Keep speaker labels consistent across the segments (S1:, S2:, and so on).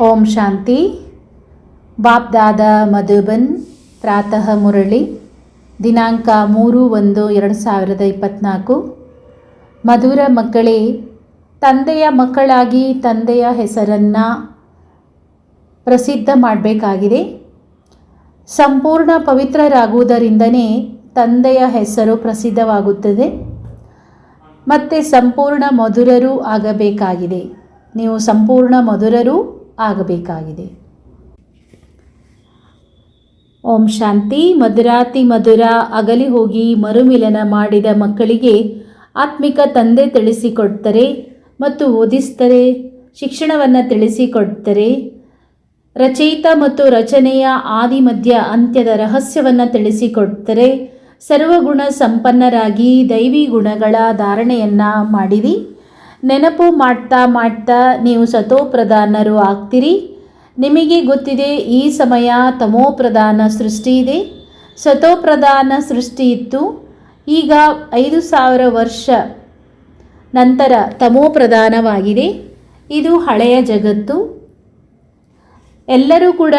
S1: ಓಂ ಶಾಂತಿ. ಬಾಪ್ ದಾದ ಮಧುಬನ್ ಪ್ರಾತಃ ಮುರಳಿ, ದಿನಾಂಕ ಮೂರು ಒಂದು ಎರಡು ಸಾವಿರದ ಇಪ್ಪತ್ತ್ನಾಲ್ಕು ಮಧುರ ಮಕ್ಕಳೇ, ತಂದೆಯ ಮಕ್ಕಳಾಗಿ ತಂದೆಯ ಹೆಸರನ್ನು ಪ್ರಸಿದ್ಧ ಮಾಡಬೇಕಾಗಿದೆ. ಸಂಪೂರ್ಣ ಪವಿತ್ರರಾಗುವುದರಿಂದನೇ ತಂದೆಯ ಹೆಸರು ಪ್ರಸಿದ್ಧವಾಗುತ್ತದೆ. ಮತ್ತು ಸಂಪೂರ್ಣ ಮಧುರರೂ ಆಗಬೇಕಾಗಿದೆ. ನೀವು ಸಂಪೂರ್ಣ ಮಧುರರೂ ಆಗಬೇಕಾಗಿದೆ. ಓಂ ಶಾಂತಿ, ಮಧುರಾತಿ, ಮಧುರ, ಅಗಲಿ ಹೋಗಿ ಮರುಮಿಲನ ಮಾಡಿದ ಮಕ್ಕಳಿಗೆ ಆತ್ಮಿಕ ತಂದೆ ತಿಳಿಸಿಕೊಡ್ತಾರೆ ಮತ್ತು ಓದಿಸ್ತಾರೆ, ಶಿಕ್ಷಣವನ್ನು ತಿಳಿಸಿಕೊಡ್ತಾರೆ, ರಚಯಿತ ಮತ್ತು ರಚನೆಯ ಆದಿ ಮಧ್ಯ ಅಂತ್ಯದ ರಹಸ್ಯವನ್ನು ತಿಳಿಸಿಕೊಡ್ತಾರೆ, ಸರ್ವಗುಣ ಸಂಪನ್ನರಾಗಿ ದೈವಿ ಗುಣಗಳ ಧಾರಣೆಯನ್ನು ಮಾಡಿರಿ. ನೆನಪು ಮಾಡ್ತಾ ಮಾಡ್ತಾ ನೀವು ಸತೋಪ್ರಧಾನರು ಆಗ್ತೀರಿ. ನಿಮಗೆ ಗೊತ್ತಿದೆ, ಈ ಸಮಯ ತಮೋಪ್ರಧಾನ ಸೃಷ್ಟಿ ಇದೆ. ಸತೋಪ್ರಧಾನ ಸೃಷ್ಟಿ ಇತ್ತು. ಈಗ ಐದು ಸಾವಿರ ವರ್ಷ ನಂತರ ತಮೋಪ್ರಧಾನವಾಗಿದೆ. ಇದು ಹಳೆಯ ಜಗತ್ತು. ಎಲ್ಲರೂ ಕೂಡ,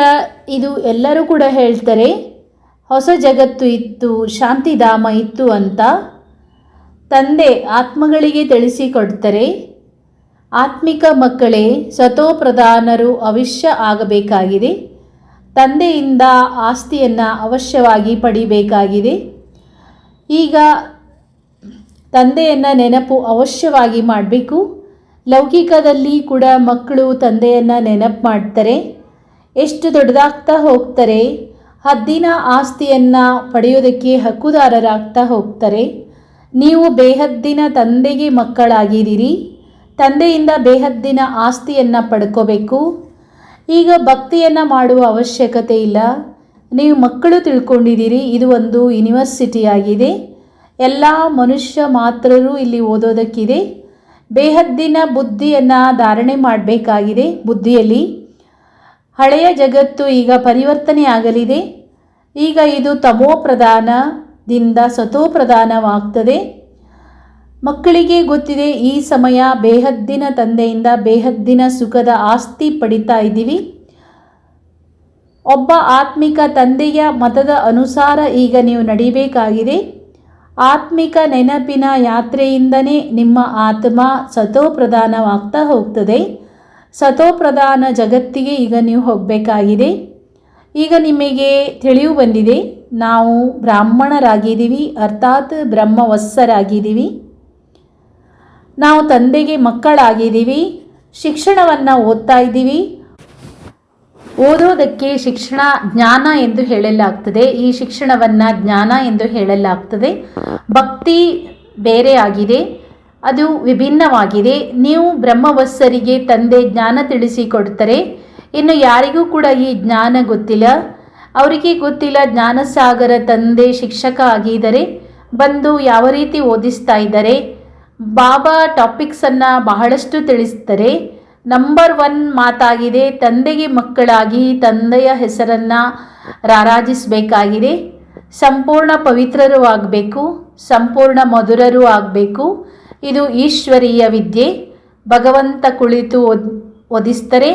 S1: ಇದು ಎಲ್ಲರೂ ಕೂಡ ಹೇಳ್ತಾರೆ, ಹೊಸ ಜಗತ್ತು ಇತ್ತು, ಶಾಂತಿಧಾಮ ಇತ್ತು ಅಂತ. ತಂದೆ ಆತ್ಮಗಳಿಗೆ ತಿಳಿಸಿಕೊಡ್ತಾರೆ ಆತ್ಮಿಕ ಮಕ್ಕಳೇ, ಸತೋಪ್ರಧಾನರು ಅವಶ್ಯ ಆಗಬೇಕಾಗಿದೆ. ತಂದೆಯಿಂದ ಆಸ್ತಿಯನ್ನು ಅವಶ್ಯವಾಗಿ ಪಡಿಬೇಕಾಗಿದೆ. ಈಗ ತಂದೆಯನ್ನು ನೆನಪು ಅವಶ್ಯವಾಗಿ ಮಾಡಬೇಕು. ಲೌಕಿಕದಲ್ಲಿ ಕೂಡ ಮಕ್ಕಳು ತಂದೆಯನ್ನು ನೆನಪು ಮಾಡ್ತಾರೆ. ಎಷ್ಟು ದೊಡ್ಡದಾಗ್ತಾ ಹೋಗ್ತಾರೆ, ಹದ್ದಿನ ಆಸ್ತಿಯನ್ನು ಪಡೆಯೋದಕ್ಕೆ ಹಕ್ಕುದಾರರಾಗ್ತಾ ಹೋಗ್ತಾರೆ. ನೀವು ಬೇಹದ್ದಿನ ತಂದೆಗೆ ಮಕ್ಕಳಾಗಿದ್ದೀರಿ, ತಂದೆಯಿಂದ ಬೇಹದ್ದಿನ ಆಸ್ತಿಯನ್ನು ಪಡ್ಕೋಬೇಕು. ಈಗ ಭಕ್ತಿಯನ್ನು ಮಾಡುವ ಅವಶ್ಯಕತೆ ಇಲ್ಲ. ನೀವು ಮಕ್ಕಳು ತಿಳ್ಕೊಂಡಿದ್ದೀರಿ, ಇದು ಒಂದು ಯೂನಿವರ್ಸಿಟಿ ಆಗಿದೆ ಎಲ್ಲ ಮನುಷ್ಯ ಮಾತ್ರರು ಇಲ್ಲಿ ಓದೋದಕ್ಕಿದೆ. ಬೇಹದ್ದಿನ ಬುದ್ಧಿಯನ್ನು ಧಾರಣೆ ಮಾಡಬೇಕಾಗಿದೆ ಬುದ್ಧಿಯಲ್ಲಿ. ಹಳೆಯ ಜಗತ್ತು ಈಗ ಪರಿವರ್ತನೆ ಆಗಲಿದೆ ಈಗ ಇದು ತಮೋ ಪ್ರಧಾನದಿಂದ ಸತೋ ಪ್ರಧಾನವಾಗ್ತದೆ ಮಕ್ಕಳಿಗೆ ಗೊತ್ತಿದೆ, ಈ ಸಮಯ ಬೇಹದ್ದಿನ ತಂದೆಯಿಂದ ಬೇಹದ್ದಿನ ಸುಖದ ಆಸ್ತಿ ಪಡಿತಾ ಇದ್ದೀವಿ. ಒಬ್ಬ ಆತ್ಮಿಕ ತಂದೆಯ ಮತದ ಅನುಸಾರ ಈಗ ನೀವು ನಡಿಬೇಕಾಗಿದೆ. ಆತ್ಮಿಕ ನೆನಪಿನ ಯಾತ್ರೆಯಿಂದನೇ ನಿಮ್ಮ ಆತ್ಮ ಸತೋಪ್ರಧಾನವಾಗ್ತಾ ಹೋಗ್ತದೆ. ಸತೋಪ್ರಧಾನ ಜಗತ್ತಿಗೆ ಈಗ ನೀವು ಹೋಗಬೇಕಾಗಿದೆ. ಈಗ ನಿಮಗೆ ತಿಳಿಯು ಬಂದಿದೆ. ನಾವು ಬ್ರಾಹ್ಮಣರಾಗಿದ್ದೀವಿ, ಅರ್ಥಾತ್ ಬ್ರಹ್ಮವತ್ಸರಾಗಿದ್ದೀವಿ. ನಾವು ತಂದೆಗೆ ಮಕ್ಕಳಾಗಿದ್ದೀವಿ, ಶಿಕ್ಷಣವನ್ನು ಓದ್ತಾ ಇದ್ದೀವಿ. ಓದೋದಕ್ಕೆ ಶಿಕ್ಷಣ ಜ್ಞಾನ ಎಂದು ಹೇಳಲಾಗ್ತದೆ. ಈ ಶಿಕ್ಷಣವನ್ನು ಜ್ಞಾನ ಎಂದು ಹೇಳಲಾಗ್ತದೆ. ಭಕ್ತಿ ಬೇರೆ ಆಗಿದೆ, ಅದು ವಿಭಿನ್ನವಾಗಿದೆ. ನೀವು ಬ್ರಹ್ಮವತ್ಸರಿಗೆ ತಂದೆ ಜ್ಞಾನ ತಿಳಿಸಿಕೊಡ್ತಾರೆ. ಇನ್ನು ಯಾರಿಗೂ ಕೂಡ ಈ ಜ್ಞಾನ ಗೊತ್ತಿಲ್ಲ. ಅವರಿಗೆ ಗೊತ್ತಿಲ್ಲ, ಜ್ಞಾನಸಾಗರ ತಂದೆ ಶಿಕ್ಷಕ ಆಗಿದ್ದಾರೆ ಬಂದು ಯಾವ ರೀತಿ ಓದಿಸ್ತಾ ಇದ್ದಾರೆ? ಬಾಬಾ ಟಾಪಿಕ್ಸನ್ನು ಬಹಳಷ್ಟು ತಿಳಿಸ್ತಾರೆ ನಂಬರ್ ಒನ್ ಮಾತಾಗಿದೆ, ತಂದೆಗೆ ಮಕ್ಕಳಾಗಿ ತಂದೆಯ ಹೆಸರನ್ನು ರಾರಾಜಿಸಬೇಕಾಗಿದೆ. ಸಂಪೂರ್ಣ ಪವಿತ್ರರು ಆಗಬೇಕು, ಸಂಪೂರ್ಣ ಮಧುರರು ಆಗಬೇಕು. ಇದು ಈಶ್ವರೀಯ ವಿದ್ಯೆ. ಭಗವಂತ ಕುಳಿತು ಓದ್, ಓದಿಸ್ತಾರೆ.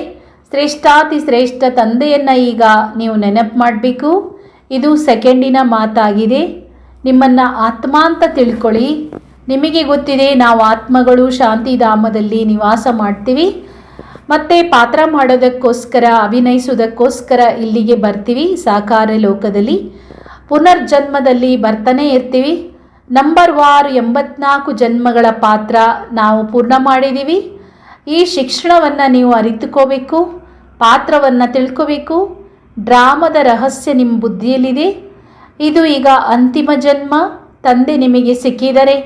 S1: ಶ್ರೇಷ್ಠಾತಿ ಶ್ರೇಷ್ಠ ತಂದೆಯನ್ನು ಈಗ ನೀವು ನೆನಪು ಮಾಡಬೇಕು. ಇದು ಸೆಕೆಂಡಿನ ಮಾತಾಗಿದೆ. ನಿಮ್ಮನ್ನು ಆತ್ಮ ಅಂತ ತಿಳ್ಕೊಳ್ಳಿ. ನಿಮಗೆ ಗೊತ್ತಿದೆ, ನಾವು ಆತ್ಮಗಳು ಶಾಂತಿಧಾಮದಲ್ಲಿ ನಿವಾಸ ಮಾಡ್ತೀವಿ. ಮತ್ತು ಪಾತ್ರ ಮಾಡೋದಕ್ಕೋಸ್ಕರ ಅಭಿನಯಿಸೋದಕ್ಕೋಸ್ಕರ ಇಲ್ಲಿಗೆ ಬರ್ತೀವಿ, ಸಾಕಾರ ಲೋಕದಲ್ಲಿ. ಪುನರ್ಜನ್ಮದಲ್ಲಿ ಬರ್ತಾನೆ ಇರ್ತೀವಿ. ನಂಬರ್ ವಾರ್ ಎಂಬತ್ನಾಲ್ಕು ಜನ್ಮಗಳ ಪಾತ್ರ ನಾವು ಪೂರ್ಣ ಮಾಡಿದ್ದೀವಿ. ಈ ಶಿಕ್ಷಣವನ್ನು ನೀವು ಅರಿತುಕೋಬೇಕು. ಪಾತ್ರವನ್ನು ತಿಳ್ಕೋಬೇಕು. ಡ್ರಾಮದ ರಹಸ್ಯ ನಿಮ್ಮ ಬುದ್ಧಿಯಲ್ಲಿದೆ. ಇದು ಈಗ ಅಂತಿಮ ಜನ್ಮ. ತಂದೆ ನಿಮಗೆ ಸಿಕ್ಕಿದರೆ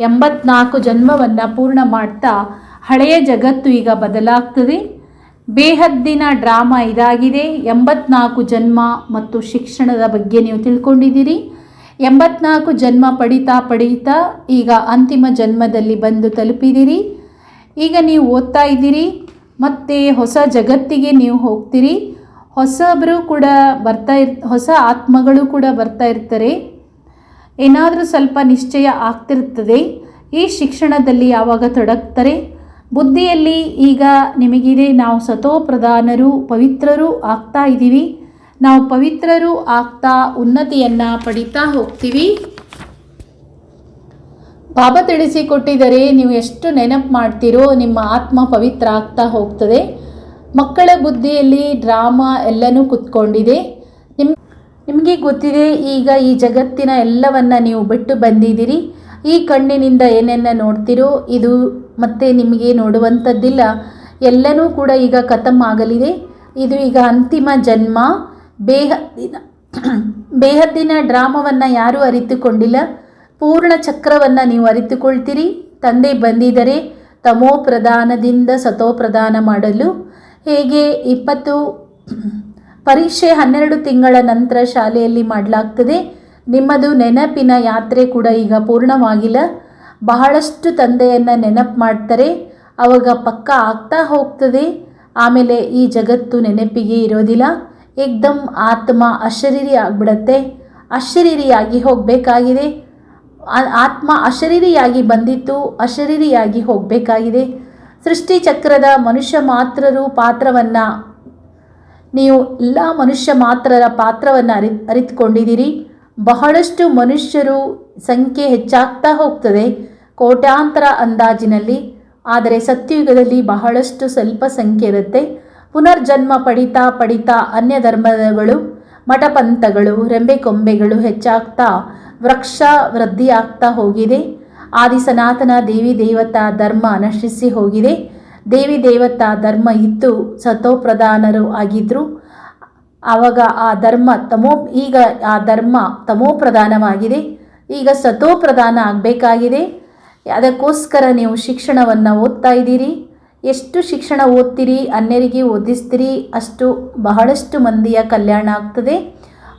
S1: ಎಂಬತ್ನಾಲ್ಕು ಜನ್ಮವನ್ನು ಪೂರ್ಣ ಮಾಡ್ತಾ ಹಳೆಯ ಜಗತ್ತು ಈಗ ಬದಲಾಗ್ತದೆ. ಬೇಹದ್ದಿನ ಡ್ರಾಮಾ ಇದಾಗಿದೆ. ಎಂಬತ್ನಾಲ್ಕು ಜನ್ಮ ಮತ್ತು ಶಿಕ್ಷಣದ ಬಗ್ಗೆ ನೀವು ತಿಳ್ಕೊಂಡಿದ್ದೀರಿ. ಎಂಬತ್ನಾಲ್ಕು ಜನ್ಮ ಪಡಿತಾ ಪಡೀತಾ ಈಗ ಅಂತಿಮ ಜನ್ಮದಲ್ಲಿ ಬಂದು ತಲುಪಿದಿರಿ ಈಗ ನೀವು ಓದ್ತಾ ಇದ್ದೀರಿ. ಮತ್ತು ಹೊಸ ಜಗತ್ತಿಗೆ ನೀವು ಹೋಗ್ತೀರಿ. ಹೊಸಬರು ಕೂಡ ಬರ್ತಾ ಇರ್, ಹೊಸ ಆತ್ಮಗಳು ಕೂಡ ಬರ್ತಾ ಇರ್ತಾರೆ. ಏನಾದರೂ ಸ್ವಲ್ಪ ನಿಶ್ಚಯ ಆಗ್ತಿರ್ತದೆ. ಈ ಶಿಕ್ಷಣದಲ್ಲಿ ಯಾವಾಗ ತೊಡಗ್ತಾರೆ? ಬುದ್ಧಿಯಲ್ಲಿ ಈಗ ನಿಮಗಿದೆ. ನಾವು ಸತೋಪ್ರಧಾನರು, ಪವಿತ್ರರು ಆಗ್ತಾ ಇದ್ದೀವಿ ನಾವು ಪವಿತ್ರರು ಆಗ್ತಾ ಉನ್ನತಿಯನ್ನು ಪಡಿತಾ ಹೋಗ್ತೀವಿ. ಬಾಬಾ ತಿಳಿಸಿಕೊಟ್ಟಿದರೆ ನೀವು ಎಷ್ಟು ನೆನಪು ಮಾಡ್ತೀರೋ ನಿಮ್ಮ ಆತ್ಮ ಪವಿತ್ರ ಆಗ್ತಾ ಹೋಗ್ತದೆ. ಮಕ್ಕಳ ಬುದ್ಧಿಯಲ್ಲಿ ಡ್ರಾಮಾ ಎಲ್ಲನೂ ಕುತ್ಕೊಂಡಿದೆ. ನಿಮ್ ನಿಮಗೆ ಗೊತ್ತಿದೆ, ಈಗ ಈ ಜಗತ್ತಿನ ಎಲ್ಲವನ್ನು ನೀವು ಬಿಟ್ಟು ಬಂದಿದ್ದೀರಿ. ಈ ಕಣ್ಣಿನಿಂದ ಏನೆನ್ನ ನೋಡ್ತೀರೋ, ಇದು ಮತ್ತೆ ನಿಮಗೆ ನೋಡುವಂಥದ್ದಿಲ್ಲ. ಎಲ್ಲನೂ ಕೂಡ ಈಗ ಖತಮ್ ಆಗಲಿದೆ. ಇದು ಈಗ ಅಂತಿಮ ಜನ್ಮ. ಬೇಹದ್ದಿನ ಬೇಹದ್ದಿನ ಡ್ರಾಮವನ್ನು ಯಾರೂ ಅರಿತುಕೊಂಡಿಲ್ಲ. ಪೂರ್ಣ ಚಕ್ರವನ್ನು ನೀವು ಅರಿತುಕೊಳ್ತೀರಿ. ತಂದೆ ಬಂದಿದ್ದರೆ ತಮೋ ಪ್ರಧಾನದಿಂದ ಸತೋ ಪ್ರದಾನ ಮಾಡಲು. ಹೇಗೆ? ಇಪ್ಪತ್ತು ಪರೀಕ್ಷೆ ಹನ್ನೆರಡು ತಿಂಗಳ ನಂತರ ಶಾಲೆಯಲ್ಲಿ ಮಾಡಲಾಗ್ತದೆ. ನಿಮ್ಮದು ನೆನಪಿನ ಯಾತ್ರೆ ಕೂಡ ಈಗ ಪೂರ್ಣವಾಗಿಲ್ಲ. ಬಹಳಷ್ಟು ತಂದೆಯನ್ನು ನೆನಪು ಮಾಡ್ತಾರೆ. ಅವಾಗ ಪಕ್ಕ ಆಗ್ತಾ ಹೋಗ್ತದೆ. ಆಮೇಲೆ ಈ ಜಗತ್ತು ನೆನಪಿಗೆ ಇರೋದಿಲ್ಲ. ಏಕ್ದಮ್ ಆತ್ಮ ಅಶರೀರಿ ಆಗ್ಬಿಡತ್ತೆ. ಅಶರೀರಿಯಾಗಿ ಹೋಗಬೇಕಾಗಿದೆ. ಆತ್ಮ ಅಶರೀರಿಯಾಗಿ ಬಂದಿತ್ತು, ಅಶರೀರಿಯಾಗಿ ಹೋಗಬೇಕಾಗಿದೆ. ಸೃಷ್ಟಿ ಚಕ್ರದ ಮನುಷ್ಯ ಮಾತ್ರರು ಪಾತ್ರವನ್ನು, ನೀವು ಎಲ್ಲ ಮನುಷ್ಯ ಮಾತ್ರರ ಪಾತ್ರವನ್ನು ಅರಿ ಅರಿತುಕೊಂಡಿದ್ದೀರಿ. ಬಹಳಷ್ಟು ಮನುಷ್ಯರು ಸಂಖ್ಯೆ ಹೆಚ್ಚಾಗ್ತಾ ಹೋಗ್ತದೆ ಕೋಟ್ಯಾಂತರ ಅಂದಾಜಿನಲ್ಲಿ, ಆದರೆ ಸತ್ಯಯುಗದಲ್ಲಿ ಬಹಳಷ್ಟು ಸ್ವಲ್ಪ ಸಂಖ್ಯೆ ಇರುತ್ತೆ. ಪುನರ್ಜನ್ಮ ಪಡಿತಾ ಪಡಿತಾ ಅನ್ಯ ಧರ್ಮಗಳು ಮಠಪಂಥಗಳು, ರೆಂಬೆಕೊಂಬೆಗಳು ಹೆಚ್ಚಾಗ್ತಾ ವೃಕ್ಷ ವೃದ್ಧಿಯಾಗ್ತಾ ಹೋಗಿದೆ. ಆದಿ ಸನಾತನ ದೇವಿ ದೇವತಾ ಧರ್ಮ ನಶಿಸಿ ಹೋಗಿದೆ. ದೇವಿ ದೇವತಾ ಧರ್ಮ ಇತ್ತು ಸತೋಪ್ರಧಾನರು ಆಗಿದ್ದರು ಆವಾಗ ಆ ಧರ್ಮ ತಮೋ, ಈಗ ಆ ಧರ್ಮ ತಮೋಪ್ರಧಾನವಾಗಿದೆ. ಈಗ ಸತೋಪ್ರಧಾನ ಆಗಬೇಕಾಗಿದೆ. ಅದಕ್ಕೋಸ್ಕರ ನೀವು ಶಿಕ್ಷಣವನ್ನು ಓದ್ತಾ ಇದ್ದೀರಿ. ಎಷ್ಟು ಶಿಕ್ಷಣ ಓದ್ತೀರಿ, ಅನ್ಯರಿಗೆ ಓದಿಸ್ತೀರಿ, ಅಷ್ಟು ಬಹಳಷ್ಟು ಮಂದಿಯ ಕಲ್ಯಾಣ ಆಗ್ತದೆ.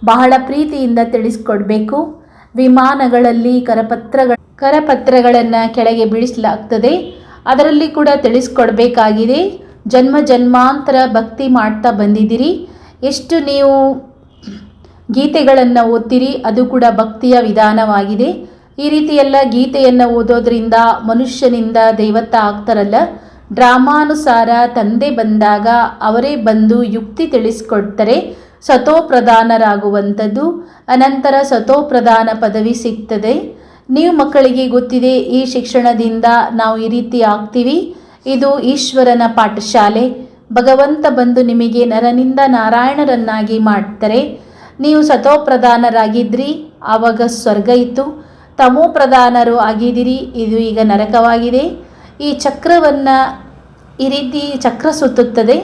S1: ಬಹಳ ಪ್ರೀತಿಯಿಂದ ತಿಳಿಸ್ಕೊಡ್ಬೇಕು. ವಿಮಾನಗಳಲ್ಲಿ ಕರಪತ್ರಗಳ ಕರಪತ್ರಗಳನ್ನು ಕೆಳಗೆ ಬೀಳಿಸಲಾಗ್ತದೆ. ಅದರಲ್ಲಿ ಕೂಡ ತಿಳಿಸ್ಕೊಡ್ಬೇಕಾಗಿದೆ. ಜನ್ಮ ಜನ್ಮಾಂತರ ಭಕ್ತಿ ಮಾಡ್ತಾ ಬಂದಿದ್ದೀರಿ. ಎಷ್ಟು ನೀವು ಗೀತೆಗಳನ್ನು ಓದ್ತೀರಿ, ಅದು ಕೂಡ ಭಕ್ತಿಯ ವಿಧಾನವಾಗಿದೆ. ಈ ರೀತಿಯೆಲ್ಲ ಗೀತೆಯನ್ನು ಓದೋದ್ರಿಂದ ಮನುಷ್ಯನಿಂದ ದೈವತ್ತ ಆಗ್ತಾರಲ್ಲ. ಡ್ರಾಮಾನುಸಾರ ತಂದೆ ಬಂದಾಗ ಅವರೇ ಬಂದು ಯುಕ್ತಿ ತಿಳಿಸ್ಕೊಡ್ತಾರೆ. ಸತೋಪ್ರಧಾನರಾಗುವಂಥದ್ದು. ಅನಂತರ ಸತೋಪ್ರಧಾನ ಪದವಿ ಸಿಗ್ತದೆ. ನೀವು ಮಕ್ಕಳಿಗೆ ಗೊತ್ತಿದೆ, ಈ ಶಿಕ್ಷಣದಿಂದ ನಾವು ಈ ರೀತಿ ಆಗ್ತೀವಿ. ಇದು ಈಶ್ವರನ ಪಾಠಶಾಲೆ. ಭಗವಂತ ಬಂದು ನಿಮಗೆ ನರನಿಂದ ನಾರಾಯಣರನ್ನಾಗಿ ಮಾಡ್ತಾರೆ. ನೀವು ಸತೋಪ್ರಧಾನರಾಗಿದ್ರಿ, ಆವಾಗ ಸ್ವರ್ಗ ಇತ್ತು. ತಮೋ ಪ್ರಧಾನರು ಆಗಿದ್ದೀರಿ, ಇದು ಈಗ ನರಕವಾಗಿದೆ. ಈ ಚಕ್ರವನ್ನು ಈ ರೀತಿ ಚಕ್ರ ಸುತ್ತುತ್ತದೆ.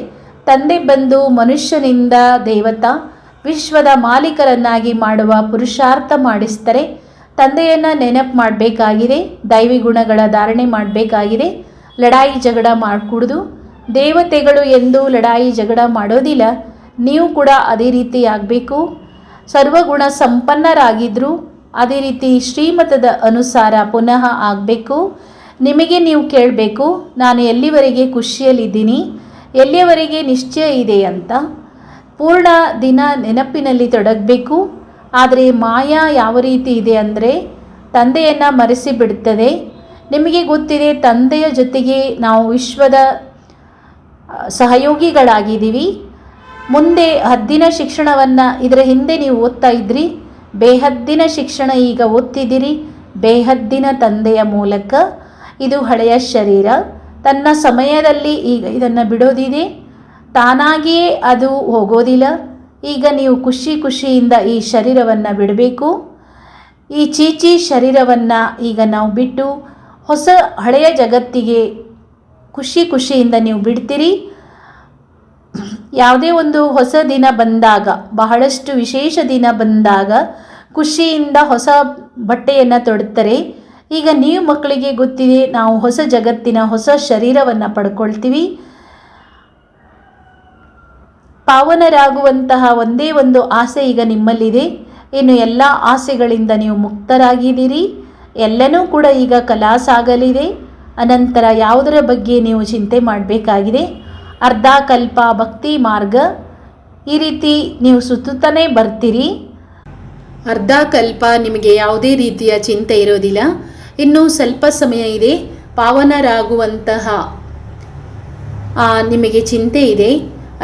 S1: ತಂದೆ ಬಂದು ಮನುಷ್ಯನಿಂದ ದೇವತಾ, ವಿಶ್ವದ ಮಾಲೀಕರನ್ನಾಗಿ ಮಾಡುವ ಪುರುಷಾರ್ಥ ಮಾಡಿಸ್ತಾರೆ ತಂದೆಯನ್ನು ನೆನಪು ಮಾಡಬೇಕಾಗಿದೆ, ದೈವಿ ಗುಣಗಳ ಧಾರಣೆ ಮಾಡಬೇಕಾಗಿದೆ ಲಡಾಯಿ ಜಗಳ ಮಾಡಿಕೂಡ್ದು. ದೇವತೆಗಳು ಎಂದು ಲಡಾಯಿ ಜಗಳ ಮಾಡೋದಿಲ್ಲ, ನೀವು ಕೂಡ ಅದೇ ರೀತಿ ಆಗಬೇಕು. ಸರ್ವಗುಣ ಸಂಪನ್ನರಾಗಿದ್ದರೂ ಅದೇ ರೀತಿ ಶ್ರೀಮತದ ಅನುಸಾರ ಪುನಃ ಆಗಬೇಕು. ನಿಮಗೆ ನೀವು ಕೇಳಬೇಕು, ನಾನು ಎಲ್ಲಿವರೆಗೆ ಖುಷಿಯಲ್ಲಿದ್ದೀನಿ. ಎಲ್ಲಿಯವರೆಗೆ ನಿಶ್ಚಯ ಇದೆ ಅಂತ ಪೂರ್ಣ ದಿನ ನೆನಪಿನಲ್ಲಿ ತೊಡಗಬೇಕು. ಆದರೆ ಮಾಯಾ ಯಾವ ರೀತಿ ಇದೆ ಅಂದರೆ ತಂದೆಯನ್ನು ಮರೆಸಿ ಬಿಡುತ್ತದೆ ನಿಮಗೆ ಗೊತ್ತಿದೆ, ತಂದೆಯ ಜೊತೆಗೆ ನಾವು ವಿಶ್ವದ ಸಹಯೋಗಿಗಳಾಗಿದ್ದೀವಿ. ಮುಂದೆ ಹದ್ದಿನ ಶಿಕ್ಷಣವನ್ನು ಇದರ ಹಿಂದೆ ನೀವು ಓದ್ತಾ ಇದ್ರಿ. ಬೇಹದ್ದಿನ ಶಿಕ್ಷಣ ಈಗ ಓದ್ತಿದ್ದೀರಿ. ಬೇಹದ್ದಿನ ತಂದೆಯ ಮೂಲಕ. ಇದು ಹಳೆಯ ಶರೀರ. ತನ್ನ ಸಮಯದಲ್ಲಿ ಈಗ ಇದನ್ನು ಬಿಡೋದಿದೆ. ತಾನಾಗಿಯೇ ಅದು ಹೋಗೋದಿಲ್ಲ. ಈಗ ನೀವು ಖುಷಿ ಖುಷಿಯಿಂದ ಈ ಶರೀರವನ್ನು ಬಿಡಬೇಕು. ಈ ಚೀಚಿ ಶರೀರವನ್ನು ಈಗ ನಾವು ಬಿಟ್ಟು ಹೊಸ ಹಳೆಯ ಜಗತ್ತಿಗೆ ಖುಷಿ ಖುಷಿಯಿಂದ ನೀವು ಬಿಡ್ತೀರಿ. ಯಾವುದೇ ಒಂದು ಹೊಸ ದಿನ ಬಂದಾಗ, ಬಹಳಷ್ಟು ವಿಶೇಷ ದಿನ ಬಂದಾಗ ಖುಷಿಯಿಂದ ಹೊಸ ಬಟ್ಟೆಯನ್ನು ತೊಡುತ್ತಾರೆ ಈಗ ನೀವು ಮಕ್ಕಳಿಗೆ ಗೊತ್ತಿದೆ, ನಾವು ಹೊಸ ಜಗತ್ತಿನ ಹೊಸ ಶರೀರವನ್ನು ಪಡ್ಕೊಳ್ತೀವಿ. ಪಾವನರಾಗುವಂತಹ ಒಂದೇ ಒಂದು ಆಸೆ ಈಗ ನಿಮ್ಮಲ್ಲಿದೆ. ಇನ್ನು ಎಲ್ಲ ಆಸೆಗಳಿಂದ ನೀವು ಮುಕ್ತರಾಗಿದ್ದೀರಿ. ಎಲ್ಲನೂ ಕೂಡ ಈಗ ಕಲಾಸಾಗಲಿದೆ. ಅನಂತರ ಯಾವುದರ ಬಗ್ಗೆ ನೀವು ಚಿಂತೆ ಮಾಡಬೇಕಾಗಿದೆ? ಅರ್ಧ ಕಲ್ಪ ಭಕ್ತಿ ಮಾರ್ಗ. ಈ ರೀತಿ ನೀವು ಸುತ್ತುತ್ತಾನೆ ಬರ್ತೀರಿ. ಅರ್ಧ ಕಲ್ಪ ನಿಮಗೆ ಯಾವುದೇ ರೀತಿಯ ಚಿಂತೆ ಇರೋದಿಲ್ಲ. ಇನ್ನು ಸ್ವಲ್ಪ ಸಮಯ ಇದೆ. ಪಾವನರಾಗುವಂತಹ ನಿಮಗೆ ಚಿಂತೆ ಇದೆ.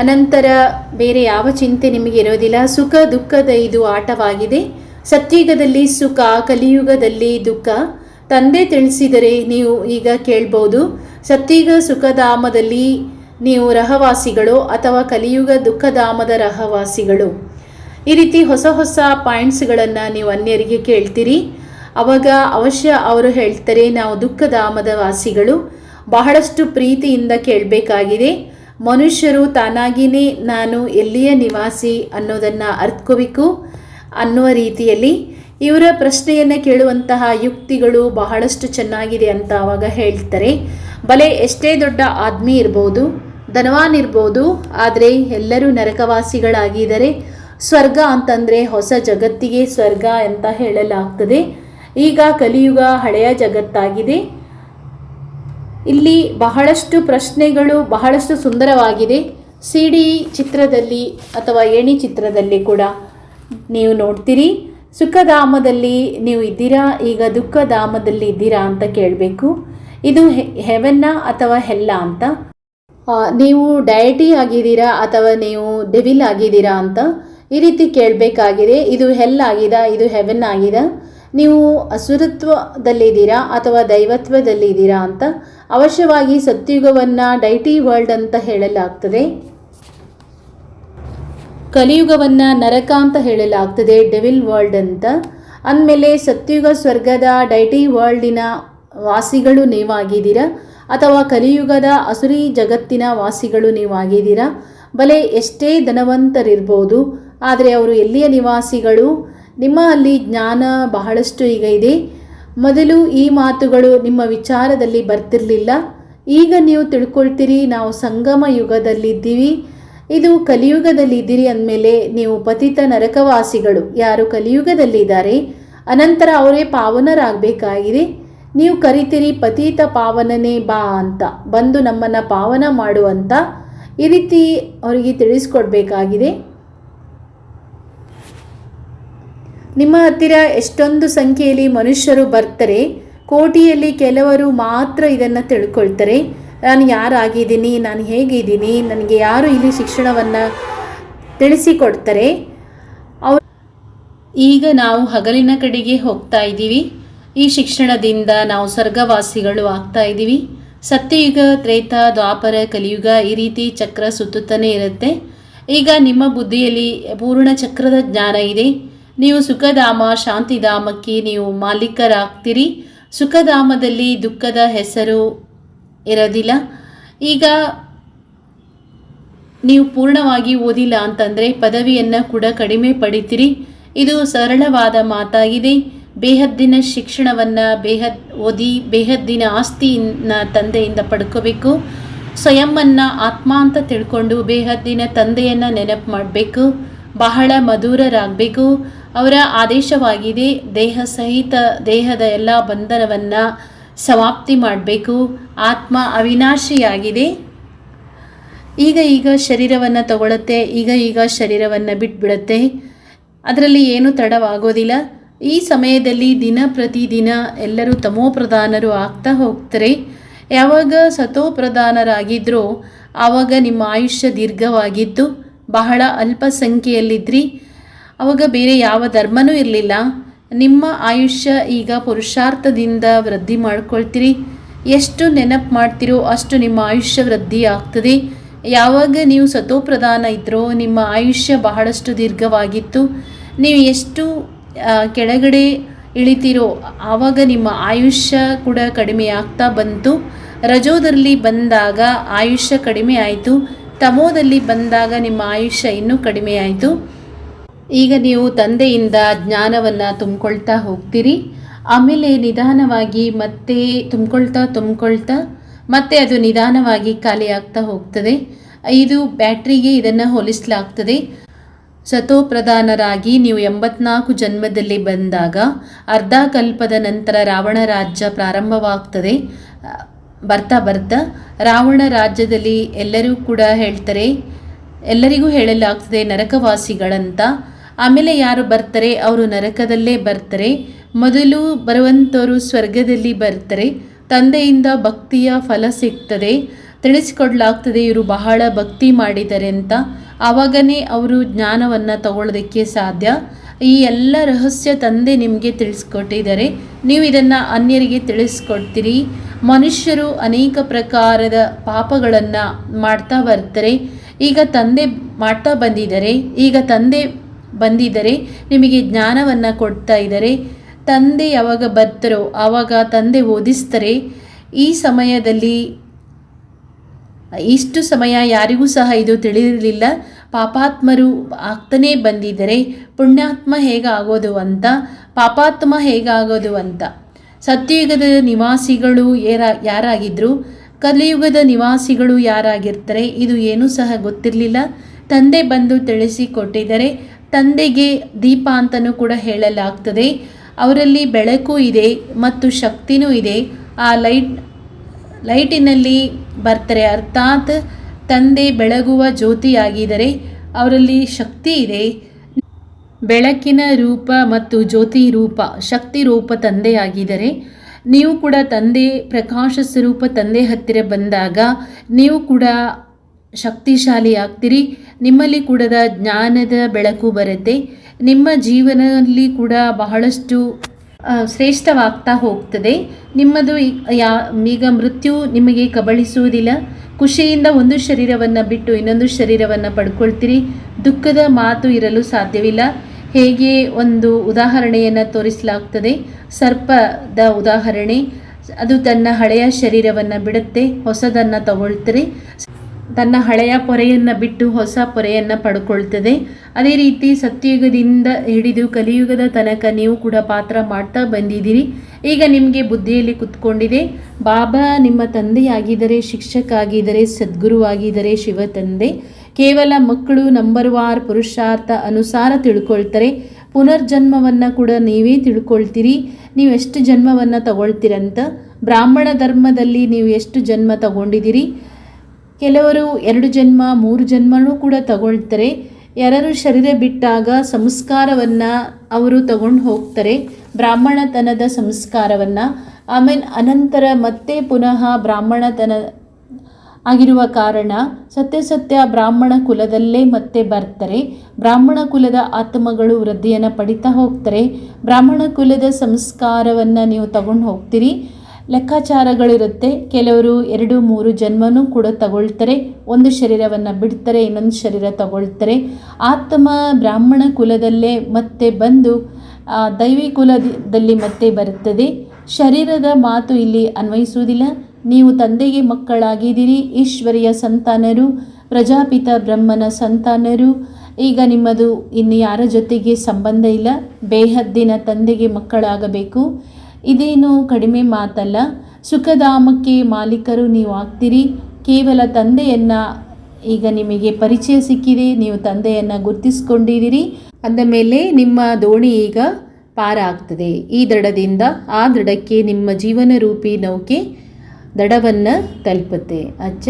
S1: ಅನಂತರ ಬೇರೆ ಯಾವ ಚಿಂತೆ ನಿಮಗೆ ಇರೋದಿಲ್ಲ ಸುಖ ದುಃಖದ ಇದು ಆಟವಾಗಿದೆ. ಸತ್ಯುಗದಲ್ಲಿ ಸುಖ, ಕಲಿಯುಗದಲ್ಲಿ ದುಃಖ. ತಂದೆ ತಿಳಿಸಿದರೆ ನೀವು ಈಗ ಕೇಳ್ಬೋದು. ಸತ್ಯುಗ ಸುಖಧಾಮದಲ್ಲಿ ನೀವು ರಹವಾಸಿಗಳು ಅಥವಾ ಕಲಿಯುಗ ದುಃಖಧಾಮದ ರಹವಾಸಿಗಳು. ಈ ರೀತಿ ಹೊಸ ಹೊಸ ಪಾಯಿಂಟ್ಸ್ಗಳನ್ನು ನೀವು ಅನ್ಯರಿಗೆ ಕೇಳ್ತೀರಿ. ಅವಾಗ ಅವಶ್ಯ ಅವರು ಹೇಳ್ತಾರೆ, ನಾವು ದುಃಖಧಾಮದ ವಾಸಿಗಳು ಬಹಳಷ್ಟು ಪ್ರೀತಿಯಿಂದ ಕೇಳಬೇಕಾಗಿದೆ. ಮನುಷ್ಯರು ತಾನಾಗಿಯೇ ನಾನು ಎಲ್ಲಿಯ ನಿವಾಸಿ ಅನ್ನೋದನ್ನು ಅರ್ಥಕೋಬೇಕು ಅನ್ನುವ ರೀತಿಯಲ್ಲಿ ಇವರ ಪ್ರಶ್ನೆಯನ್ನು ಕೇಳುವಂತಹ ಯುಕ್ತಿಗಳು ಬಹಳಷ್ಟು ಚೆನ್ನಾಗಿದೆ ಅಂತ ಅವಾಗ ಹೇಳ್ತಾರೆ. ಬಲೆ ಎಷ್ಟೇ ದೊಡ್ಡ ಆದ್ಮಿ ಇರ್ಬೋದು, ಧನವಾನ್ ಇರ್ಬೋದು, ಆದರೆ ಎಲ್ಲರೂ ನರಕವಾಸಿಗಳಾಗಿದ್ದಾರೆ. ಸ್ವರ್ಗ ಅಂತಂದರೆ ಹೊಸ ಜಗತ್ತಿಗೆ ಸ್ವರ್ಗ ಅಂತ ಹೇಳಲಾಗ್ತದೆ. ಈಗ ಕಲಿಯುಗ ಹಳೆಯ ಜಗತ್ತಾಗಿದೆ. ಇಲ್ಲಿ ಬಹಳಷ್ಟು ಪ್ರಶ್ನೆಗಳು ಬಹಳಷ್ಟು ಸುಂದರವಾಗಿದೆ. ಸಿಡಿ ಚಿತ್ರದಲ್ಲಿ ಅಥವಾ ಏಣಿ ಚಿತ್ರದಲ್ಲಿ ಕೂಡ ನೀವು ನೋಡ್ತೀರಿ. ಸುಖಧಾಮದಲ್ಲಿ ನೀವು ಇದ್ದೀರಾ? ಈಗ ದುಃಖಧಾಮದಲ್ಲಿ ಇದ್ದೀರಾ ಅಂತ ಕೇಳಬೇಕು. ಇದು ಹೆವೆನ್ನ ಅಥವಾ ಹೆಲ್ಲ ಅಂತ? ನೀವು ಡಯಟಿ ಆಗಿದ್ದೀರಾ ಅಥವಾ ನೀವು ಡೆವಿಲ್ ಆಗಿದ್ದೀರಾ ಅಂತ ಈ ರೀತಿ ಕೇಳಬೇಕಾಗಿದೆ. ಇದು ಹೆಲ್ ಆಗಿದೆ, ಇದು ಹೆವೆನ್ ಆಗಿದೆ. ನೀವು ಅಸುರತ್ವದಲ್ಲಿದ್ದೀರಾ ಅಥವಾ ದೈವತ್ವದಲ್ಲಿದ್ದೀರಾ ಅಂತ ಅವಶ್ಯವಾಗಿ ಸತ್ಯುಗವನ್ನು ಡೈಟಿ ವರ್ಲ್ಡ್ ಅಂತ ಹೇಳಲಾಗ್ತದೆ. ಕಲಿಯುಗವನ್ನು ನರಕ ಅಂತ ಹೇಳಲಾಗ್ತದೆ ಡೆವಿಲ್ ವರ್ಲ್ಡ್ ಅಂತ. ಅಂದಮೇಲೆ ಸತ್ಯುಗ ಸ್ವರ್ಗದ ಡೈಟಿ ವರ್ಲ್ಡಿನ ವಾಸಿಗಳು ನೀವಾಗಿದ್ದೀರಾ ಅಥವಾ ಕಲಿಯುಗದ ಅಸುರಿ ಜಗತ್ತಿನ ವಾಸಿಗಳು ನೀವಾಗಿದ್ದೀರಾ. ಬಲೆ ಎಷ್ಟೇ ಧನವಂತರಿರ್ಬೋದು, ಆದರೆ ಅವರು ಎಲ್ಲಿಯ ನಿವಾಸಿಗಳು? ನಿಮ್ಮ ಅಲ್ಲಿ ಜ್ಞಾನ ಬಹಳಷ್ಟು ಈಗ ಇದೆ. ಮೊದಲು ಈ ಮಾತುಗಳು ನಿಮ್ಮ ವಿಚಾರದಲ್ಲಿ ಬರ್ತಿರಲಿಲ್ಲ. ಈಗ ನೀವು ತಿಳ್ಕೊಳ್ತೀರಿ, ನಾವು ಸಂಗಮ ಯುಗದಲ್ಲಿದ್ದೀವಿ. ಇದು ಕಲಿಯುಗದಲ್ಲಿ ಇದ್ದೀರಿ ಅಂದಮೇಲೆ ನೀವು ಪತಿತ ನರಕವಾಸಿಗಳು. ಯಾರು ಕಲಿಯುಗದಲ್ಲಿದ್ದಾರೆ, ಅನಂತರ ಅವರೇ ಪಾವನರಾಗಬೇಕಾಗಿದೆ. ನೀವು ಕರಿತೀರಿ, ಪತೀತ ಪಾವನನೇ ಬಾ ಅಂತ. ಬಂದು ನಮ್ಮನ್ನು ಪಾವನ ಮಾಡುವಂತ ಈ ರೀತಿ ಅವರಿಗೆ ತಿಳಿಸ್ಕೊಡ್ಬೇಕಾಗಿದೆ. ನಿಮ್ಮ ಹತ್ತಿರ ಎಷ್ಟೊಂದು ಸಂಖ್ಯೆಯಲ್ಲಿ ಮನುಷ್ಯರು ಬರ್ತಾರೆ, ಕೋಟಿಯಲ್ಲಿ ಕೆಲವರು ಮಾತ್ರ ಇದನ್ನು ತಿಳ್ಕೊಳ್ತಾರೆ. ನಾನು ಯಾರಾಗಿದ್ದೀನಿ, ನಾನು ಹೇಗಿದ್ದೀನಿ, ನನಗೆ ಯಾರು ಇಲ್ಲಿ ಶಿಕ್ಷಣವನ್ನು ತಿಳಿಸಿಕೊಡ್ತಾರೆ? ಅವ್ರು ಈಗ ನಾವು ಹಗಲಿನ ಕಡೆಗೆ ಹೋಗ್ತಾ ಇದ್ದೀವಿ. ಈ ಶಿಕ್ಷಣದಿಂದ ನಾವು ಸ್ವರ್ಗವಾಸಿಗಳು ಆಗ್ತಾ ಇದ್ದೀವಿ. ಸತ್ಯಯುಗ, ತ್ರೇತ, ದ್ವಾಪರ, ಕಲಿಯುಗ ಈ ರೀತಿ ಚಕ್ರ ಸುತ್ತುತ್ತಾನೆ ಇರುತ್ತೆ. ಈಗ ನಿಮ್ಮ ಬುದ್ಧಿಯಲ್ಲಿ ಪೂರ್ಣ ಚಕ್ರದ ಜ್ಞಾನ ಇದೆ. ನೀವು ಸುಖಧಾಮ, ಶಾಂತಿಧಾಮಕ್ಕೆ ನೀವು ಮಾಲೀಕರಾಗ್ತೀರಿ. ಸುಖಧಾಮದಲ್ಲಿ ದುಃಖದ ಹೆಸರು ಇರೋದಿಲ್ಲ. ಈಗ ನೀವು ಪೂರ್ಣವಾಗಿ ಓದಿಲ್ಲ ಅಂತಂದರೆ ಪದವಿಯನ್ನು ಕೂಡ ಕಡಿಮೆ ಪಡಿತೀರಿ. ಇದು ಸರಳವಾದ ಮಾತಾಗಿದೆ. ಬೇಹದ್ದಿನ ಶಿಕ್ಷಣವನ್ನು ಬೇಹದ್ ಓದಿ ಬೇಹದ್ದಿನ ಆಸ್ತಿಯನ್ನ ತಂದೆಯಿಂದ ಪಡ್ಕೋಬೇಕು. ಸ್ವಯಂವನ್ನು ಆತ್ಮ ಅಂತ ತಿಳ್ಕೊಂಡು ಬೇಹದ್ದಿನ ತಂದೆಯನ್ನು ನೆನಪು ಮಾಡಬೇಕು. ಬಹಳ ಮಧುರರಾಗಬೇಕು. ಅವರ ಆದೇಶವಾಗಿದೆ, ದೇಹ ಸಹಿತ ದೇಹದ ಎಲ್ಲ ಬಂಧನವನ್ನು ಸಮಾಪ್ತಿ ಮಾಡಬೇಕು, ಆತ್ಮ ಅವಿನಾಶಿಯಾಗಿದೆ. ಈಗ ಈಗ ಶರೀರವನ್ನು ತಗೊಳುತ್ತೆ, ಈಗ ಈಗ ಶರೀರವನ್ನು ಬಿಟ್ಬಿಡುತ್ತೆ. ಅದರಲ್ಲಿ ಏನೂ ತಡವಾಗೋದಿಲ್ಲ. ಈ ಸಮಯದಲ್ಲಿ ದಿನ ಪ್ರತಿದಿನ ಎಲ್ಲರೂ ತಮೋಪ್ರಧಾನರು ಆಗ್ತಾ ಹೋಗ್ತಾರೆ. ಯಾವಾಗ ಸತೋ ಪ್ರಧಾನರಾಗಿದ್ರೋ ಆವಾಗ ನಿಮ್ಮ ಆಯುಷ್ಯ ದೀರ್ಘವಾಗಿದ್ದು, ಬಹಳ ಅಲ್ಪ ಸಂಖ್ಯೆಯಲ್ಲಿದ್ರಿ ಆವಾಗ ಬೇರೆ ಯಾವ ಧರ್ಮನೂ ಇರಲಿಲ್ಲ. ನಿಮ್ಮ ಆಯುಷ್ಯ ಈಗ ಪುರುಷಾರ್ಥದಿಂದ ವೃದ್ಧಿ ಮಾಡ್ಕೊಳ್ತೀರಿ. ಎಷ್ಟು ನೆನಪು ಮಾಡ್ತೀರೋ ಅಷ್ಟು ನಿಮ್ಮ ಆಯುಷ್ಯ ವೃದ್ಧಿ ಆಗ್ತದೆ. ಯಾವಾಗ ನೀವು ಸತೋಪ್ರಧಾನ ಇದ್ರೋ ನಿಮ್ಮ ಆಯುಷ್ಯ ಬಹಳಷ್ಟು ದೀರ್ಘವಾಗಿತ್ತು. ನೀವು ಎಷ್ಟು ಕೆಳಗಡೆ ಇಳಿತಿರೋ ಆವಾಗ ನಿಮ್ಮ ಆಯುಷ್ಯ ಕೂಡ ಕಡಿಮೆ ಆಗ್ತಾ ಬಂತು. ರಜೋದಲ್ಲಿ ಬಂದಾಗ ಆಯುಷ್ಯ ಕಡಿಮೆ ಆಯಿತು. ತಮೋದಲ್ಲಿ ಬಂದಾಗ ನಿಮ್ಮ ಆಯುಷ್ಯ ಇನ್ನೂ ಕಡಿಮೆ ಆಯಿತು. ಈಗ ನೀವು ತಂದೆಯಿಂದ ಜ್ಞಾನವನ್ನು ತುಂಬಿಕೊಳ್ತಾ ಹೋಗ್ತೀರಿ. ಆಮೇಲೆ ನಿಧಾನವಾಗಿ ಮತ್ತೆ ತುಂಬಿಕೊಳ್ತಾ ತುಂಬಿಕೊಳ್ತಾ ಮತ್ತೆ ಅದು ನಿಧಾನವಾಗಿ ಖಾಲಿಯಾಗ್ತಾ ಹೋಗ್ತದೆ. ಇದು ಬ್ಯಾಟ್ರಿಗೆ ಇದನ್ನು ಹೋಲಿಸಲಾಗ್ತದೆ. ಸತೋಪ್ರಧಾನರಾಗಿ ನೀವು ಎಂಬತ್ನಾಲ್ಕು ಜನ್ಮದಲ್ಲಿ ಬಂದಾಗ ಅರ್ಧ ಕಲ್ಪದ ನಂತರ ರಾವಣ ರಾಜ್ಯ ಪ್ರಾರಂಭವಾಗ್ತದೆ. ಬರ್ತಾ ಬರ್ತಾ ರಾವಣ ರಾಜ್ಯದಲ್ಲಿ ಎಲ್ಲರೂ ಕೂಡ ಹೇಳ್ತಾರೆ, ಎಲ್ಲರಿಗೂ ಹೇಳಲಾಗ್ತದೆ ನರಕವಾಸಿಗಳಂತ ಆಮೇಲೆ ಯಾರು ಬರ್ತಾರೆ? ಅವರು ನರಕದಲ್ಲೇ ಬರ್ತಾರೆ. ಮೊದಲು ಬರುವಂಥವರು ಸ್ವರ್ಗದಲ್ಲಿ ಬರ್ತಾರೆ. ತಂದೆಯಿಂದ ಭಕ್ತಿಯ ಫಲ ಸಿಗ್ತದೆ. ತಿಳಿಸ್ಕೊಡ್ಲಾಗ್ತದೆ, ಇವರು ಬಹಳ ಭಕ್ತಿ ಮಾಡಿದ್ದಾರೆ ಅಂತ ಆವಾಗನೇ ಅವರು ಜ್ಞಾನವನ್ನು ತಗೊಳ್ಳೋದಕ್ಕೆ ಸಾಧ್ಯ. ಈ ಎಲ್ಲ ರಹಸ್ಯ ತಂದೆ ನಿಮಗೆ ತಿಳಿಸ್ಕೊಟ್ಟಿದ್ದಾರೆ. ನೀವು ಇದನ್ನು ಅನ್ಯರಿಗೆ ತಿಳಿಸ್ಕೊಡ್ತೀರಿ. ಮನುಷ್ಯರು ಅನೇಕ ಪ್ರಕಾರದ ಪಾಪಗಳನ್ನು ಮಾಡ್ತಾ ಬರ್ತಾರೆ. ಈಗ ತಂದೆ ಮಾಡ್ತಾ ಬಂದಿದ್ದಾರೆ. ಈಗ ತಂದೆ ಬಂದಿದ್ದಾರೆ, ನಿಮಗೆ ಜ್ಞಾನವನ್ನು ಕೊಡ್ತಾ ಇದ್ದರೆ, ತಂದೆ ಯಾವಾಗ ಬರ್ತಾರೋ ಆವಾಗ ತಂದೆ ಓದಿಸ್ತಾರೆ. ಈ ಸಮಯದಲ್ಲಿ, ಇಷ್ಟು ಸಮಯ ಯಾರಿಗೂ ಸಹ ಇದು ತಿಳಿದಿರಲಿಲ್ಲ. ಪಾಪಾತ್ಮರು ಆಗ್ತಾನೇ ಬಂದಿದ್ದರೆ, ಪುಣ್ಯಾತ್ಮ ಹೇಗಾಗೋದು ಅಂತ, ಪಾಪಾತ್ಮ ಹೇಗಾಗೋದು ಅಂತ. ಸತ್ಯಯುಗದ ನಿವಾಸಿಗಳು ಏರ ಯಾರಾಗಿದ್ದರು ಕಲಿಯುಗದ ನಿವಾಸಿಗಳು ಯಾರಾಗಿರ್ತಾರೆ, ಇದು ಏನೂ ಸಹ ಗೊತ್ತಿರಲಿಲ್ಲ. ತಂದೆ ಬಂದು ತಿಳಿಸಿಕೊಟ್ಟಿದ್ದಾರೆ ತಂದೆಗೆ ದೀಪ ಅಂತಲೂ ಕೂಡ ಹೇಳಲಾಗ್ತದೆ. ಅವರಲ್ಲಿ ಬೆಳಕು ಇದೆ ಮತ್ತು ಶಕ್ತಿನೂ ಇದೆ. ಆ ಲೈಟ್, ಲೈಟಿನಲ್ಲಿ ಬರ್ತಾರೆ. ಅರ್ಥಾತ್ ತಂದೆ ಬೆಳಗುವ ಜ್ಯೋತಿಯಾಗಿದರೆ ಅವರಲ್ಲಿ ಶಕ್ತಿ ಇದೆ. ಬೆಳಕಿನ ರೂಪ ಮತ್ತು ಜ್ಯೋತಿ ರೂಪ, ಶಕ್ತಿ ರೂಪ ತಂದೆಯಾಗಿದ್ದಾರೆ ನೀವು ಕೂಡ ತಂದೆ, ಪ್ರಕಾಶ ಸ್ವರೂಪ ತಂದೆ ಹತ್ತಿರ ಬಂದಾಗ ನೀವು ಕೂಡ ಶಕ್ತಿಶಾಲಿ ಆಗ್ತೀರಿ ನಿಮ್ಮಲ್ಲಿ ಕೂಡ ಜ್ಞಾನದ ಬೆಳಕು ಬರುತ್ತೆ. ನಿಮ್ಮ ಜೀವನದಲ್ಲಿ ಕೂಡ ಬಹಳಷ್ಟು ಶ್ರೇಷ್ಠವಾಗ್ತಾ ಹೋಗ್ತದೆ. ನಿಮ್ಮದು ಯಾ, ಈಗ ಮೃತ್ಯು ನಿಮಗೆ ಕಬಳಿಸುವುದಿಲ್ಲ. ಖುಷಿಯಿಂದ ಒಂದು ಶರೀರವನ್ನು ಬಿಟ್ಟು ಇನ್ನೊಂದು ಶರೀರವನ್ನು ಪಡ್ಕೊಳ್ತೀರಿ. ದುಃಖದ ಮಾತು ಇರಲು ಸಾಧ್ಯವಿಲ್ಲ. ಹೇಗೆ ಒಂದು ಉದಾಹರಣೆಯನ್ನು ತೋರಿಸಲಾಗ್ತದೆ. ಸರ್ಪದ ಉದಾಹರಣೆ. ಅದು ತನ್ನ ಹಳೆಯ ಶರೀರವನ್ನು ಬಿಡುತ್ತೆ, ಹೊಸದನ್ನು ತಗೊಳ್ತಾರೆ ತನ್ನ ಹಳೆಯ ಪೊರೆಯನ್ನು ಬಿಟ್ಟು ಹೊಸ ಪೊರೆಯನ್ನು ಪಡ್ಕೊಳ್ತದೆ. ಅದೇ ರೀತಿ ಸತ್ಯಯುಗದಿಂದ ಹಿಡಿದು ಕಲಿಯುಗದ ತನಕ ನೀವು ಕೂಡ ಪಾತ್ರ ಮಾಡ್ತಾ ಬಂದಿದ್ದೀರಿ. ಈಗ ನಿಮಗೆ ಬುದ್ಧಿಯಲ್ಲಿ ಕುತ್ಕೊಂಡಿದೆ. ಬಾಬಾ ನಿಮ್ಮ ತಂದೆಯಾಗಿದ್ದರೆ ಶಿಕ್ಷಕ ಆಗಿದ್ದರೆ ಸದ್ಗುರುವಾಗಿದ್ದರೆ ಶಿವ ತಂದೆ ಕೇವಲ ಮಕ್ಕಳು ನಂಬರ್ ವಾರ್ ಪುರುಷಾರ್ಥ ಅನುಸಾರ ತಿಳ್ಕೊಳ್ತಾರೆ. ಪುನರ್ಜನ್ಮವನ್ನು ಕೂಡ ನೀವೇ ತಿಳ್ಕೊಳ್ತೀರಿ. ನೀವು ಎಷ್ಟು ಜನ್ಮವನ್ನು ತಗೊಳ್ತೀರಂತ? ಬ್ರಾಹ್ಮಣ ಧರ್ಮದಲ್ಲಿ ನೀವು ಎಷ್ಟು ಜನ್ಮ ತಗೊಂಡಿದ್ದೀರಿ? ಕೆಲವರು ಎರಡು ಜನ್ಮ, ಮೂರು ಜನ್ಮನೂ ಕೂಡ ತಗೊಳ್ತಾರೆ. ಯಾರು ಶರೀರ ಬಿಟ್ಟಾಗ ಸಂಸ್ಕಾರವನ್ನು ಅವರು ತಗೊಂಡು ಹೋಗ್ತಾರೆ. ಬ್ರಾಹ್ಮಣತನದ ಸಂಸ್ಕಾರವನ್ನು. ಆಮೇಲೆ ಅನಂತರ ಮತ್ತೆ ಪುನಃ ಬ್ರಾಹ್ಮಣತನ ಆಗಿರುವ ಕಾರಣ ಸತ್ಯ ಸತ್ಯ ಬ್ರಾಹ್ಮಣ ಕುಲದಲ್ಲೇ ಮತ್ತೆ ಬರ್ತಾರೆ. ಬ್ರಾಹ್ಮಣ ಕುಲದ ಆತ್ಮಗಳು ವೃದ್ಧಿಯನ್ನು ಪಡಿತಾ ಹೋಗ್ತಾರೆ. ಬ್ರಾಹ್ಮಣ ಕುಲದ ಸಂಸ್ಕಾರವನ್ನು ನೀವು ತಗೊಂಡು ಹೋಗ್ತೀರಿ. ಲೆಕ್ಕಾಚಾರಗಳಿರುತ್ತೆ. ಕೆಲವರು ಎರಡು, ಮೂರು ಜನ್ಮನೂ ಕೂಡ ತಗೊಳ್ತಾರೆ. ಒಂದು ಶರೀರವನ್ನು ಬಿಡ್ತಾರೆ, ಇನ್ನೊಂದು ಶರೀರ ತಗೊಳ್ತಾರೆ. ಆತ್ಮ ಬ್ರಾಹ್ಮಣ ಕುಲದಲ್ಲೇ ಮತ್ತೆ ಬಂದು ದೈವಿ ಕುಲದಲ್ಲಿ ಮತ್ತೆ ಬರುತ್ತದೆ. ಶರೀರದ ಮಾತು ಇಲ್ಲಿ ಅನ್ವಯಿಸುವುದಿಲ್ಲ. ನೀವು ತಂದೆಗೆ ಮಕ್ಕಳಾಗಿದ್ದೀರಿ, ಈಶ್ವರಿಯ ಸಂತಾನರು, ಪ್ರಜಾಪಿತ ಬ್ರಹ್ಮನ ಸಂತಾನರು. ಈಗ ನಿಮ್ಮದು ಇನ್ನು ಯಾರ ಜೊತೆಗೆ ಸಂಬಂಧ ಇಲ್ಲ. ಬೇಹದ್ದಿನ ತಂದೆಗೆ ಮಕ್ಕಳಾಗಬೇಕು. ಇದೇನು ಕಡಿಮೆ ಮಾತಲ್ಲ. ಸುಖಧಾಮಕ್ಕೆ ಮಾಲೀಕರು ನೀವು ಆಗ್ತೀರಿ. ಕೇವಲ ತಂದೆಯನ್ನು ಈಗ ನಿಮಗೆ ಪರಿಚಯ ಸಿಕ್ಕಿದೆ. ನೀವು ತಂದೆಯನ್ನು ಗುರುತಿಸ್ಕೊಂಡಿದ್ದೀರಿ. ಅಂದ ಮೇಲೆ ನಿಮ್ಮ ದೋಣಿ ಈಗ ಪಾರ ಆಗ್ತದೆ ಈ ದಡದಿಂದ ಆ ದಡಕ್ಕೆ ನಿಮ್ಮ ಜೀವನ ರೂಪಿ ನೌಕೆ ದಡವನ್ನು ತಲುಪುತ್ತೆ. ಅಚ್ಚ.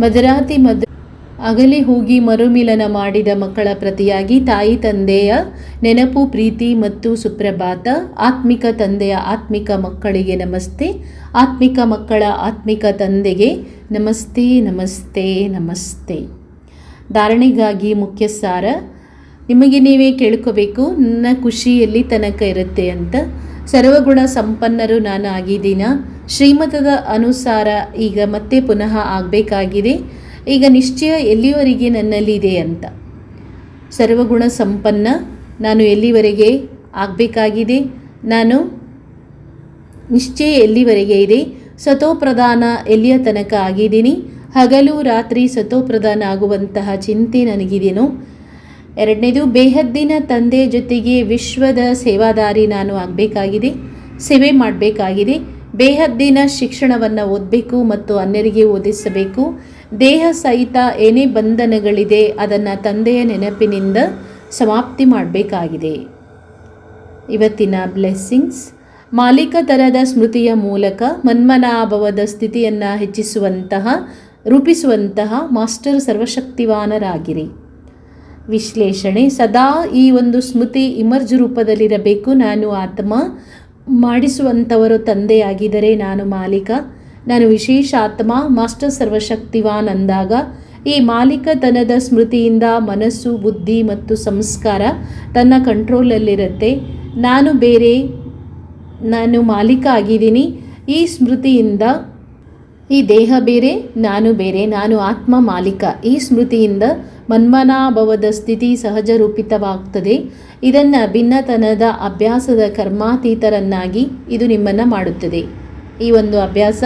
S1: ಮಧುರಾತಿ ಮಧು ಅಗಲಿ ಹೋಗಿ ಮರುಮಿಲನ ಮಾಡಿದ ಮಕ್ಕಳ ಪ್ರತಿಯಾಗಿ ತಾಯಿ ತಂದೆಯ ನೆನಪು, ಪ್ರೀತಿ ಮತ್ತು ಸುಪ್ರಭಾತ, ಆತ್ಮಿಕ ತಂದೆಯ ಆತ್ಮಿಕ ಮಕ್ಕಳಿಗೆ ನಮಸ್ತೆ, ಆತ್ಮಿಕ ಮಕ್ಕಳ ಆತ್ಮಿಕ ತಂದೆಗೆ ನಮಸ್ತೆ ನಮಸ್ತೆ ನಮಸ್ತೆ. ಧಾರಣೆಗಾಗಿ ಮುಖ್ಯ ಸಾರ ನಿಮಗೆ ನೀವೇ ಕೇಳ್ಕೋಬೇಕು, ನನ್ನ ಖುಷಿಯಲ್ಲಿ ತನಕ ಇರುತ್ತೆ ಅಂತ. ಸರ್ವಗುಣ ಸಂಪನ್ನರು ನಾನು ಆಗಿದ್ದೀನ ಶ್ರೀಮತದ ಅನುಸಾರ ಈಗ ಮತ್ತೆ ಪುನಃ ಆಗಬೇಕಾಗಿದೆ. ಈಗ ನಿಶ್ಚಯ ಎಲ್ಲಿವರೆಗೆ ನನ್ನಲ್ಲಿದೆ ಅಂತ. ಸರ್ವಗುಣ ಸಂಪನ್ನ ನಾನು ಎಲ್ಲಿವರೆಗೆ ಆಗಬೇಕಾಗಿದೆ? ನಾನು ನಿಶ್ಚಯ ಎಲ್ಲಿವರೆಗೆ ಇದೆ? ಸತೋಪ್ರಧಾನ ಎಲ್ಲಿಯ ತನಕ ಆಗಿದ್ದೀನಿ? ಹಗಲು ರಾತ್ರಿ ಸತೋಪ್ರಧಾನ ಆಗುವಂತಹ ಚಿಂತೆ ನನಗಿದೆನೋ ಎರಡನೇದು, ಬೇಹದ್ದಿನ ತಂದೆ ಜೊತೆಗೆ ವಿಶ್ವದ ಸೇವಾದಾರಿ ನಾನು ಆಗಬೇಕಾಗಿದೆ, ಸೇವೆ ಮಾಡಬೇಕಾಗಿದೆ. ಬೇಹದ್ದಿನ ಶಿಕ್ಷಣವನ್ನು ಓದಬೇಕು ಮತ್ತು ಅನ್ಯರಿಗೆ ಓದಿಸಬೇಕು. ದೇಹ ಸಹಿತ ಏನೇ ಬಂಧನಗಳಿದೆ, ಅದನ್ನು ತಂದೆಯ ನೆನಪಿನಿಂದ ಸಮಾಪ್ತಿ ಮಾಡಬೇಕಾಗಿದೆ. ಇವತ್ತಿನ ಬ್ಲೆಸ್ಸಿಂಗ್ಸ್, ಮಾಲೀಕ ತರದ ಸ್ಮೃತಿಯ ಮೂಲಕ ಮನ್ಮನಾಭವದ ಸ್ಥಿತಿಯನ್ನು ಹೆಚ್ಚಿಸುವಂತಹ, ರೂಪಿಸುವಂತಹ ಮಾಸ್ಟರ್ ಸರ್ವಶಕ್ತಿವಾನರಾಗಿರಿ. ವಿಶ್ಲೇಷಣೆ, ಸದಾ ಈ ಒಂದು ಸ್ಮೃತಿ ಇಮರ್ಜ್ ರೂಪದಲ್ಲಿರಬೇಕು. ನಾನು ಆತ್ಮ ಮಾಡಿಸುವಂಥವರು ತಂದೆಯಾಗಿದ್ದರೆ ನಾನು ಮಾಲೀಕ ನಾನು ವಿಶೇಷ ಆತ್ಮ, ಮಾಸ್ಟರ್ ಸರ್ವಶಕ್ತಿವಾನ್ ಅಂದಾಗ ಈ ಮಾಲೀಕತನದ ಸ್ಮೃತಿಯಿಂದ ಮನಸ್ಸು, ಬುದ್ಧಿ ಮತ್ತು ಸಂಸ್ಕಾರ ತನ್ನ ಕಂಟ್ರೋಲಲ್ಲಿರುತ್ತೆ. ನಾನು ಬೇರೆ, ನಾನು ಮಾಲೀಕ ಆಗಿದ್ದೀನಿ. ಈ ಸ್ಮೃತಿಯಿಂದ, ಈ ದೇಹ ಬೇರೆ, ನಾನು ಬೇರೆ, ನಾನು ಆತ್ಮ ಮಾಲೀಕ. ಈ ಸ್ಮೃತಿಯಿಂದ ಮನ್ಮನಾಭವದ ಸ್ಥಿತಿ ಸಹಜ ರೂಪಿತವಾಗ್ತದೆ ಇದನ್ನು ಭಿನ್ನತನದ ಅಭ್ಯಾಸದ ಕರ್ಮಾತೀತರನ್ನಾಗಿ ಇದು ನಿಮ್ಮನ್ನು ಮಾಡುತ್ತದೆ. ಈ ಒಂದು ಅಭ್ಯಾಸ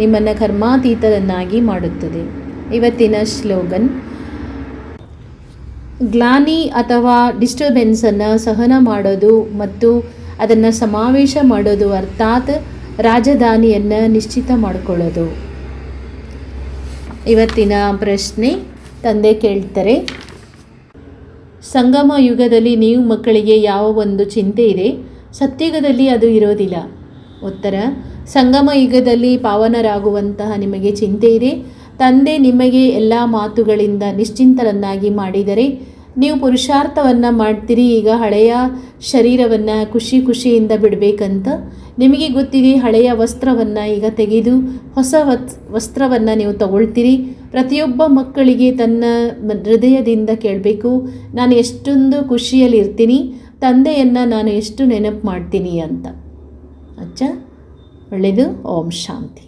S1: ನಿಮ್ಮನ್ನು ಕರ್ಮಾತೀತರನ್ನಾಗಿ ಮಾಡುತ್ತದೆ. ಇವತ್ತಿನ ಶ್ಲೋಗನ್, ಗ್ಲಾನಿ ಅಥವಾ ಡಿಸ್ಟರ್ಬೆನ್ಸನ್ನು ಸಹನ ಮಾಡೋದು ಮತ್ತು ಅದನ್ನು ಸಮಾವೇಶ ಮಾಡೋದು ಅರ್ಥಾತ್ ರಾಜಧಾನಿಯನ್ನು ನಿಶ್ಚಿತ ಮಾಡಿಕೊಳ್ಳೋದು. ಇವತ್ತಿನ ಪ್ರಶ್ನೆ, ತಂದೆ ಕೇಳ್ತಾರೆ, ಸಂಗಮ ಯುಗದಲ್ಲಿ ನೀವು ಮಕ್ಕಳಿಗೆ ಯಾವ ಒಂದು ಚಿಂತೆ ಇದೆ? ಸತ್ಯಗದಲ್ಲಿ ಅದು ಇರೋದಿಲ್ಲ. ಉತ್ತರ ಸಂಗಮ ಯುಗದಲ್ಲಿ ಪಾವನರಾಗುವಂತಹ ನಿಮಗೆ ಚಿಂತೆ ಇದೆ. ತಂದೆ ನಿಮಗೆ ಎಲ್ಲ ಮಾತುಗಳಿಂದ ನಿಶ್ಚಿಂತರನ್ನಾಗಿ ಮಾಡಿದರೆ ನೀವು ಪುರುಷಾರ್ಥವನ್ನು ಮಾಡ್ತೀರಿ, ಈಗ ಹಳೆಯ ಶರೀರವನ್ನು ಖುಷಿ ಖುಷಿಯಿಂದ ಬಿಡಬೇಕಂತ. ನಿಮಗೆ ಗೊತ್ತಿದೆ, ಹಳೆಯ ವಸ್ತ್ರವನ್ನು ಈಗ ತೆಗೆದು ಹೊಸ ವಸ್ತ್ರವನ್ನ ವಸ್ತ್ರವನ್ನು ನೀವು ತಗೊಳ್ತೀರಿ. ಪ್ರತಿಯೊಬ್ಬ ಮಕ್ಕಳಿಗೆ ತನ್ನ ಹೃದಯದಿಂದ ಕೇಳಬೇಕು, ನಾನು ಎಷ್ಟೊಂದು ಖುಷಿಯಲ್ಲಿ ಇರ್ತೀನಿ ತಂದೆಯನ್ನು ನಾನು ಎಷ್ಟು ನೆನಪು ಮಾಡ್ತೀನಿ ಅಂತ. ಅಚ್ಚ. ಒಳ್ಳೆಯದು ಓಂ ಶಾಂತಿ